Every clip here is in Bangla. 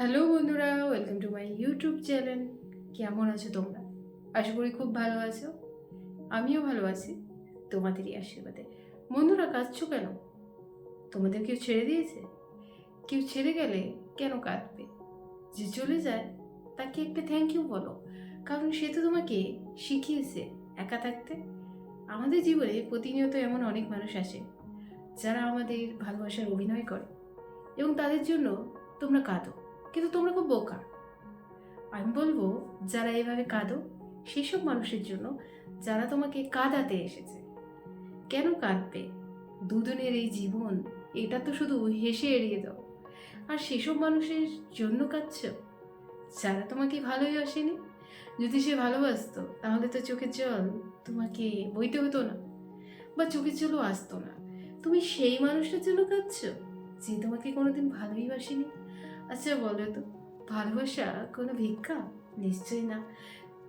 হ্যালো বন্ধুরা, welcome to my YouTube channel. কেমন আছো তোমরা? আশা করি খুব ভালো আছো। আমিও ভালো আছি, তোমাদেরই আশীর্বাদে। বন্ধুরা, কাঁদছো কেন? তোমাদের কেউ ছেড়ে দিয়েছে? কেউ ছেড়ে গেলে কেন কাঁদবে? যে চলে যায়, তাকে একটা থ্যাংক ইউ বলো। কারণ সে তো তোমাকে শিখিয়েছে একা থাকতে। আমাদের জীবনে প্রতিনিয়ত এমন অনেক মানুষ আসে, যারা আমাদের ভালোবাসার অভিনয় করে এবং তাদের জন্য তোমরা কাঁদো। কিন্তু তোমরা খুব বোকা। আমি বলব, যারা এভাবে কাঁদো, সেসব মানুষের জন্য যারা তোমাকে কাঁদাতে এসেছে। কেন কাঁদবে? দুদিনের এই জীবন, এটা তো শুধু হেসে এড়িয়ে দাও। আর সেসব মানুষের জন্য কাঁদছ? যারা তোমাকে ভালোই আসেনি? যদি সে ভালোবাসতো, তাহলে তো চোখের জল তোমাকে বইতে হতো না। বা চোখের জলও আসতো না। তুমি সেই মানুষটার জন্য কাঁদছ, যে তোমাকে কোনোদিন ভালোই বাসেনি? আচ্ছা বলো তো, ভালোবাসা কোনো ভিক্ষা? নিশ্চয়ই না।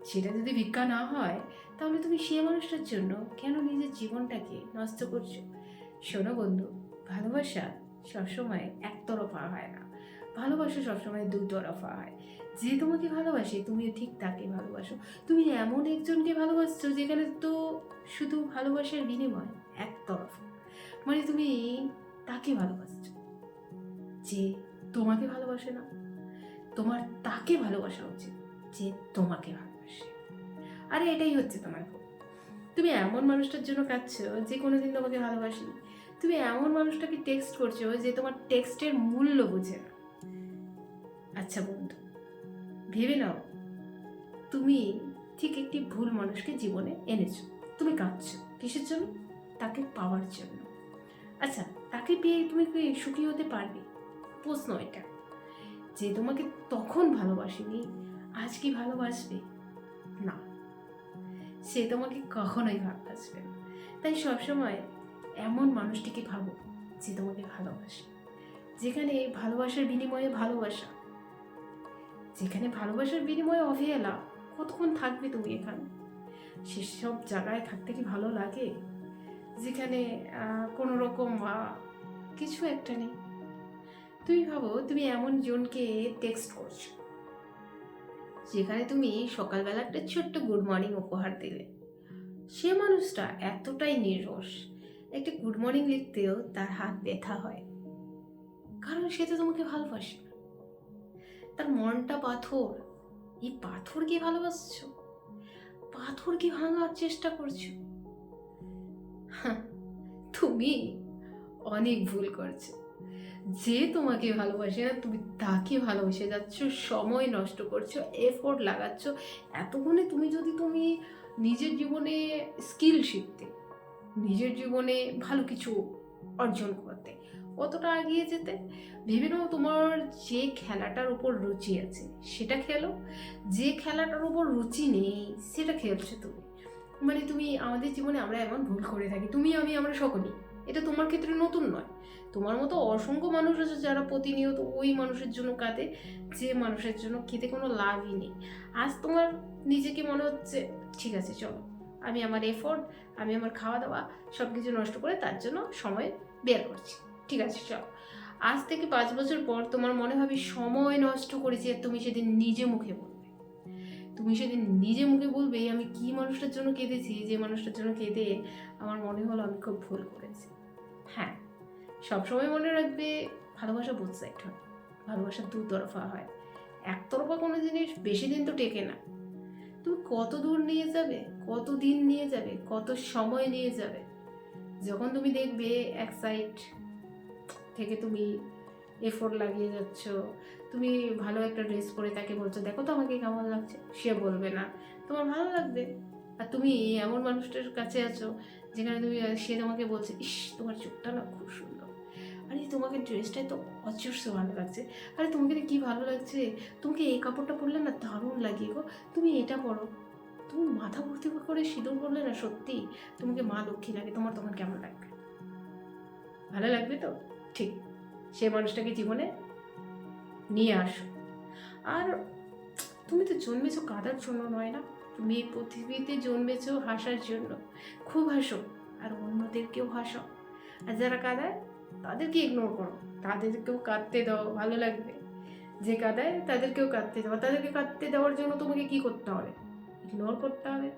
সেটা যদি ভিক্ষা না হয়, তাহলে তুমি সে মানুষটার জন্য কেন নিজের জীবনটাকে নষ্ট করছ? শোনো বন্ধু, ভালোবাসা সবসময় একতরফা হয় না। ভালোবাসা সবসময় দুতরফা হয়। যে তোমাকে ভালোবাসে, তুমিও ঠিক তাকে ভালোবাসো। তুমি এমন একজনকে ভালোবাসছো যেখানে তো শুধু ভালোবাসার বিনিময় একতরফা। মানে তুমি তাকে ভালোবাসছো। যে তোমাকে ভালোবাসে না, তোমার তাকে ভালোবাসা উচিত যে তোমাকে ভালোবাসে। আরে এটাই হচ্ছে তোমার তুমি এমন মানুষটার জন্য কাঁদছো যে কোনোদিন তোমাকে ভালোবাসেনি। তুমি এমন মানুষটাকে টেক্সট করছ যে তোমার টেক্সটের মূল্য বুঝে না। আচ্ছা বন্ধু, ভেবে নাও, তুমি ঠিক একটি ভুল মানুষকে জীবনে এনেছো। তুমি কাঁদছো কিসের জন্য? তাকে পাওয়ার জন্য। আচ্ছা তাকে পেয়ে তুমি কি সুখী হতে পারবে? প্রশ্ন এটা। যে তোমাকে তখন ভালোবাসেনি, আজ কি ভালোবাসবে? না। সে তোমাকে কখনোই ভালোবাসবে তাই সবসময় এমন মানুষটিকে ভাবো যে তোমাকে ভালোবাসে। যেখানে ভালোবাসার বিনিময়ে ভালোবাসা। যেখানে ভালোবাসার বিনিময়ে অবহেলা। কতক্ষণ থাকবে তুমি এখানে? সেসব জায়গায় থাকতে কি ভালো লাগে? যেখানে কোনো রকম কিছু একটা নেই। তুমি ভাবো তুমি এমন জনকে টেক্সট করছ যেখানে তুমি সকালবেলা একটা ছোট্ট গুড মর্নিং উপহার দিলে। সে মানুষটা এতটাই নির্রস একটা গুড মর্নিং লিখতেও তার হাত ব্যথা হয়। কারণ সে তো তোমাকে ভালোবাসে না। তার মনটা পাথর এই পাথরকে ভালোবাসছো? পাথরকে ভাঙার চেষ্টা করছ? হাহ, তুমি অনেক ভুল করছ। যে তোমাকে ভালোবাসে না, তুমি তাকে ভালোবেসে যাচ্ছ, সময় নষ্ট করছ এফোর্ট লাগাচ্ছ, এতক্ষণে তুমি যদি তুমি নিজের জীবনে স্কিল শিখতে, নিজের জীবনে ভালো কিছু অর্জন করতে, কতটা এগিয়ে যেতে? ভেবে নাও তোমার যে খেলাটার উপর রুচি আছে, সেটা খেলো। যে খেলাটার উপর রুচি নেই, সেটা খেলছো তুমি। মানে তুমি আমাদের জীবনে আমরা এমন ভুল করে থাকি, তুমি, আমি, আমরা সকলেই। এটা তোমার ক্ষেত্রে নতুন নয়। তোমার মতো অসংখ্য মানুষ আছে যারা প্রতিনিয়ত ওই মানুষের জন্য কাঁদে, যে মানুষের জন্য খেতে কোনো লাভই নেই। আজ তোমার নিজেকে মনে হচ্ছে, ঠিক আছে, চলো। আমি আমার এফোর্ট আমি আমার খাওয়া দাওয়া সব কিছু নষ্ট করে তার জন্য সময় বের করছি। ঠিক আছে, চলো। আজ থেকে পাঁচ বছর পর তোমার মনে হবে সময় নষ্ট করেছি তুমি সেদিন নিজে মুখে বলবে তুমি সেদিন নিজে মুখে বলবে, আমি কি মানুষটার জন্য কেঁদেছি, যে মানুষটার জন্য কেঁদে আমার মনে হলো আমি খুব ভুল করেছি। হ্যাঁ সবসময় মনে রাখবে, ভালোবাসা বোথ সাইড হয়, ভালোবাসা দুতরফা হয়। একতরফা কোনো জিনিস বেশি দিন তো টেকে না। তুমি কত দূর নিয়ে যাবে, কত দিন নিয়ে যাবে, কত সময় নিয়ে যাবে, যখন তুমি দেখবে এক সাইড থেকে তুমি এফোর্ট লাগিয়ে যাচ্ছ। তুমি ভালো একটা ড্রেস পরে তাকে বলছো, দেখো তো আমাকে কেমন লাগছে। সে বলবে না। তোমার ভালো লাগবে? আর তুমি এমন মানুষটার কাছে আছো যেখানে তুমি, সে তোমাকে বলছে, ইস, তোমার চোখটা না খুব সুন্দর। আরে, তোমাকে ড্রেসটাই তো অজস্র ভালো লাগছে। আরে, তোমাকে কি ভালো লাগছে? তোমাকে এই কাপড়টা পরলে না দারুণ লাগে গো। তুমি এটা পরো। তুমি মাথা ভর্তি করে সিঁদুর পরলে না সত্যি তোমাকে মা লক্ষ্মী লাগে। তোমার তখন কেমন লাগবে? ভালো লাগবে তো? ঠিক। সে মানুষটাকে জীবনে নিয়ে আসো। আর তুমি তো জন্মেছো কাদার জন্য নয় না? তুমি এই পৃথিবীতে জন্মেছো হাসার জন্য। খুব হাসো, আর অন্যদেরকেও হাসো। আর যারা কাঁদায়, তাদেরকে ইগনোর করো। তাদেরকেও কাঁদতে দাও, ভালো লাগবে। যে কাঁদায়, তাদেরকেও কাঁদতে দেওয়া তাদেরকে কাঁদতে দেওয়ার জন্য তোমাকে কি করতে হবে? ইগনোর করতে হবে।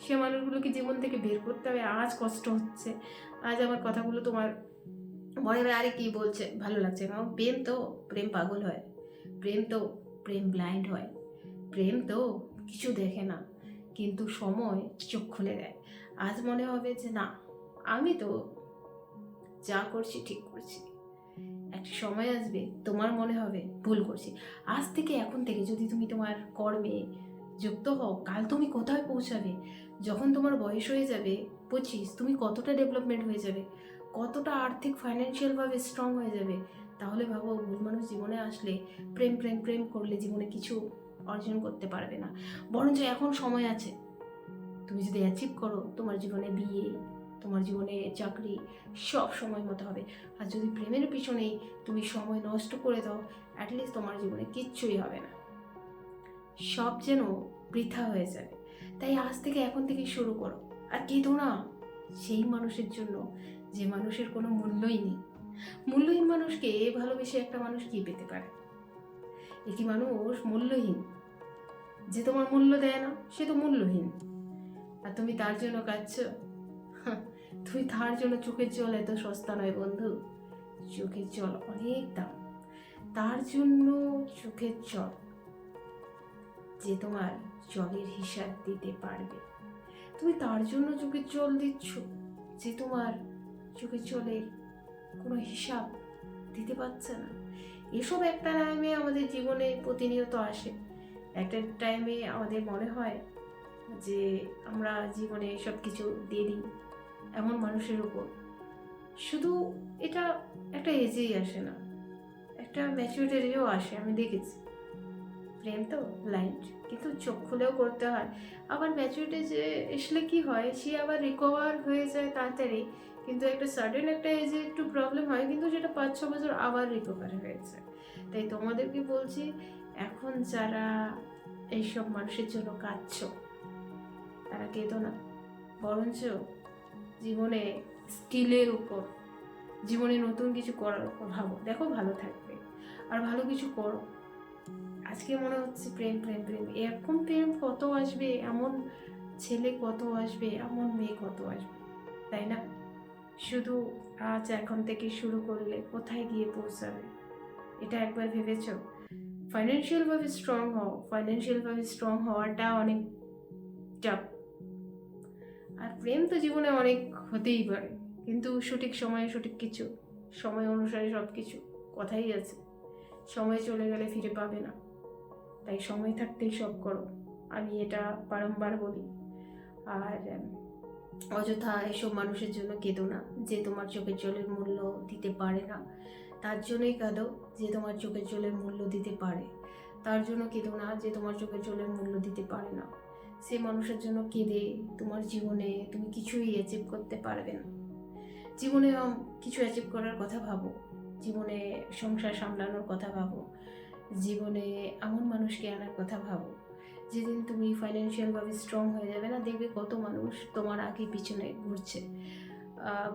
সে মানুষগুলোকে জীবন থেকে বের করতে হবে। আজ কষ্ট হচ্ছে। আজ আমার কথাগুলো তোমার মনে হয় আরে কি বলছে? ভালো লাগছে কারণ প্রেম তো, প্রেম পাগল হয়। প্রেম তো, প্রেম ব্লাইন্ড হয়। প্রেম তো কিছু দেখে না, কিন্তু সময় চোখ খুলে দেয়। আজ মনে হবে যে, না, আমি তো যা করছি ঠিক করছি। একটা সময় আসবে, তোমার মনে হবে ভুল করছি। আজ থেকে এখন থেকে যদি তুমি তোমার কর্মে যুক্ত হও, কাল তুমি কোথায় পৌঁছাবে? যখন তোমার বয়স হয়ে যাবে পঁচিশ তুমি কতটা ডেভেলপমেন্ট হয়ে যাবে? কতটা আর্থিক ফাইন্যান্সিয়ালভাবে স্ট্রং হয়ে যাবে, তাহলে ভাবো ভুল মানুষ জীবনে আসলে প্রেম প্রেম প্রেম করলে জীবনে কিছু অর্জন করতে পারবে না। বরঞ্চ এখন সময় আছে। তুমি যদি অ্যাচিভ করো, তোমার জীবনে বিয়ে, তোমার জীবনে চাকরি, সব সময় মতো হবে। আর যদি প্রেমের পিছনেই তুমি সময় নষ্ট করে দাও অ্যাটলিস্ট তোমার জীবনে কিচ্ছুই হবে না। সব যেন বৃথা হয়ে যাবে। তাই আজ থেকে এখন থেকে শুরু করো। আর কেঁদো না, সেই মানুষের জন্য যে মানুষের কোনো মূল্যই নেই। মূল্যহীন মানুষকে ভালোবেসে একটা মানুষ কি পেতে পারে? একটি মানুষ মূল্যহীন? যে তোমার মূল্য দেয় না, সে তো মূল্যহীন। আর তুমি তার জন্য কাঁদছ? তুমি তার জন্য চোখের জল এত সস্তা নয় বন্ধু। চোখের জল অনেক দাম। তার জন্য চোখের জল যে তোমার জলের হিসাব দিতে পারবে। তুমি তার জন্য চোখের জল দিচ্ছ? যে তোমার চোখের চলে কোনো হিসাব দিতে পারছে না। এসব একটা টাইমে আমাদের জীবনে প্রতিনিয়ত আসে। একটা টাইমে আমাদের মনে হয় যে আমরা জীবনে সব কিছু দিয়ে দিই এমন মানুষের উপর। শুধু এটা একটা এজেই আসে না। একটা ম্যাচুরিটিও আসে, আমি দেখেছি। প্রেম তো ব্লাইন্ড কিন্তু চোখ খুলেও করতে হয়। আবার ম্যাচুরিটি যে আসলে কি হয়, সে আবার রিকভার হয়ে যায় তাড়াতাড়ি। কিন্তু একটা সাডেন একটা এজে একটু প্রবলেম হয়, কিন্তু সেটা পাঁচ ছ বছর আবার রিকভার হয়েছে। তাই তোমাদেরকে বলছি, এখন যারা এইসব মানুষের জন্য কাঁদছ, তারা কেঁদো না। বরঞ্চ জীবনে স্কিলের উপর, জীবনে নতুন কিছু করার উপর ভাবো। দেখো ভালো থাকবে, আর ভালো কিছু করো। আজকে মনে হচ্ছে প্রেম প্রেম প্রেম। এরকম প্রেম কত আসবে? এমন ছেলে কত আসবে? এমন মেয়ে কত আসবে? তাই না? শুধু আজ এখন থেকে শুরু করলে কোথায় গিয়ে পৌঁছাবে? এটা একবার ভেবেছ? ফাইন্যান্সিয়ালভাবে স্ট্রং হও। ফাইন্যান্সিয়ালভাবে স্ট্রং হওয়াটা অনেক চাপ আর প্রেম তো জীবনে অনেক হতেই পারে। কিন্তু সঠিক সময়ে সঠিক কিছু, সময় অনুসারে সব কিছু কথাই আছে। সময় চলে গেলে ফিরে পাবে না। তাই সময় থাকতেই সব করো। আমি এটা বারংবার বলি। আর অযথা এসব মানুষের জন্য কেঁদো না যে তোমার চোখের জলের মূল্য দিতে পারে না। তার জন্যই কাঁদো যে তোমার চোখের জলের মূল্য দিতে পারে। তার জন্য কেঁদো না যে তোমার চোখের জলের মূল্য দিতে পারে না। সে মানুষের জন্য কেঁদে তোমার জীবনে তুমি কিছুই অ্যাচিভ করতে পারবে না। জীবনে কিছু অ্যাচিভ করার কথা ভাবো। জীবনে সংসার সামলানোর কথা ভাবো। জীবনে এমন মানুষকে আনার কথা ভাবো যেদিন তুমি ফাইন্যান্সিয়ালভাবে স্ট্রং হয়ে যাবে না, দেখবে কত মানুষ তোমার আগে পিছনে ঘুরছে।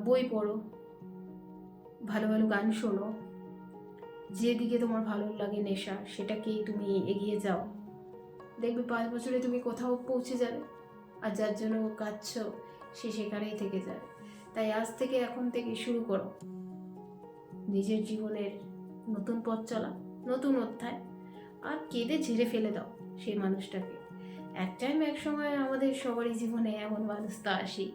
বই পড়ো, ভালো ভালো গান শোনো। যেদিকে তোমার ভালো লাগে নেশা, সেটাকেই তুমি এগিয়ে যাও। দেখবে পাঁচ বছরে তুমি কোথাও পৌঁছে যাবে, আর যার জন্য কাঁদছ, সে সেখানেই থেকে যাবে। তাই আজ থেকে এখন থেকে শুরু করো। নিজের জীবনের নতুন পথ চলা, নতুন অধ্যায়, আর কেঁদে ঝেড়ে ফেলে দাও। সেই মানুষটাকে। এক টাইম এক সময় আমাদের সবারই জীবনে এমন মানুষ তো আসেই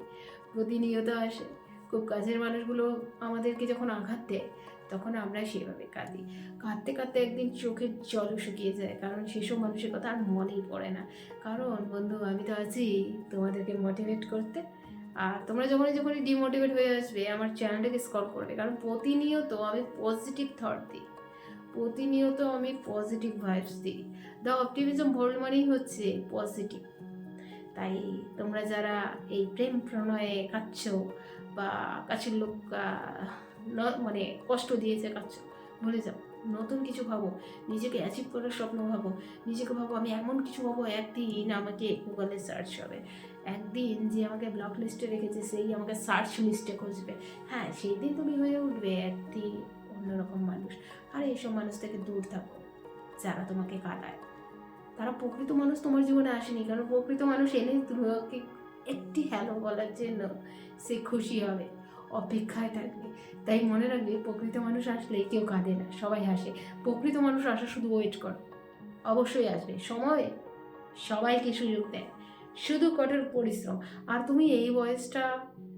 প্রতিনিয়ত আসে। খুব কাছের মানুষগুলো আমাদেরকে যখন আঘাত দেয়, তখন আমরা সেভাবে কাঁদি। কাঁদতে কাঁদতে একদিন চোখের জলও শুকিয়ে যায়, কারণ সেসব মানুষের কথা আর মনেই পড়ে না। কারণ, বন্ধু, আমি তো আছি তোমাদেরকে মোটিভেট করতে। আর তোমরা যখনই যখনই ডিমোটিভেট হয়ে আসবে, আমার চ্যানেলটাকে স্কল করবে। কারণ প্রতিনিয়ত আমি পজিটিভ থট দিই। প্রতিনিয়ত আমি পজিটিভ ভাইবস দিই। দ্য অপটিমিজম ভোল্ড মানেই হচ্ছে পজিটিভ তাই তোমরা যারা এই প্রেম প্রণয়ে কাচ্ছ বা কাছের লোক মানে কষ্ট দিয়েছে কাচ্ছ ভুলে যাও। নতুন কিছু ভাবো। নিজেকে অ্যাচিভ করার স্বপ্ন ভাবো। নিজেকে ভাবো, আমি এমন কিছু ভাবো, একদিন আমাকে গুগলে সার্চ হবে। একদিন যে আমাকে ব্লক লিস্টে রেখেছে, সেই আমাকে সার্চ লিস্টে খুঁজবে। হ্যাঁ সেই দিন তুমি হয়ে উঠবে। একদিন অন্যরকম মানুষ। আর এইসব মানুষ থেকে দূর থাকো, যারা তোমাকে কাটায়। তারা প্রকৃত মানুষ তোমার জীবনে আসেনি, কারণ প্রকৃত মানুষ এনে তোমাকে একটি হ্যালো বলার জন্য সে খুশি হবে, অপেক্ষায় থাকবে। তাই মনে রাখবে, প্রকৃত মানুষ আসলে কেউ কাঁদে না, সবাই হাসে। প্রকৃত মানুষ আসা শুধু ওয়েট কর, অবশ্যই আসবে। সময়ে সবাইকে সুযোগ দেয়, শুধু কঠোর পরিশ্রম। আর তুমি এই বয়সটা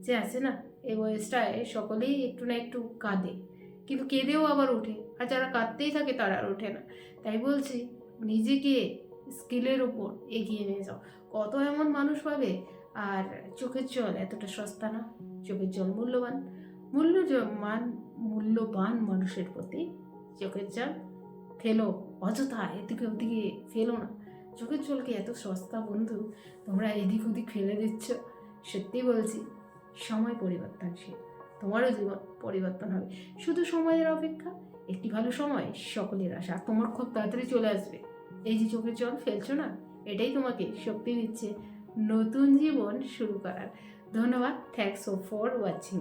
যে আছে না, এই বয়সটায় সকলেই একটু না একটু কাঁদে। কিন্তু কেঁদেও আবার ওঠে আর যারা কাঁদতেই থাকে তারা আর ওঠে না। তাই বলছি, নিজেকে স্কিলের ওপর এগিয়ে নিয়ে যাও। কত এমন মানুষ পাবে? আর চোখের জল এতটা সস্তা না? চোখের জল মূল্যবান। মূল্য মান, মূল্যবান মানুষের প্রতি চোখের জল ফেলো। অযথা এদিকে ওদিকে ফেলো না। চোখের জলকে এত সস্তা বন্ধু? তোমরা এদিক ওদিক ফেলে দিচ্ছ? সত্যি বলছি, সময় পরিবর্তনশীল। তোমারও জীবন পরিবর্তন হবে। শুধু সময়ের অপেক্ষা, একটি ভালো সময় সকলের আশা। তোমার খুব তাড়াতাড়ি চলে আসবে। এই যে চোখের জল ফেলছো না? এটাই তোমাকে শক্তি দিচ্ছে নতুন জীবন শুরু করার। ধন্যবাদ। থ্যাংকস ফর ওয়াচিং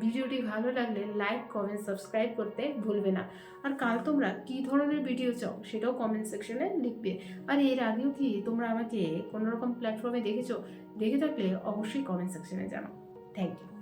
ভিডিওটি ভালো লাগলে লাইক কমেন্ট সাবস্ক্রাইব করতে ভুলবে না। আর কাল তোমরা কী ধরনের ভিডিও চাও সেটাও কমেন্ট সেকশনে লিখবে। আর এর আগেও কি তোমরা আমাকে কোনোরকম প্ল্যাটফর্মে দেখেছ? দেখে থাকলে অবশ্যই কমেন্ট সেকশনে জানাও। Thank you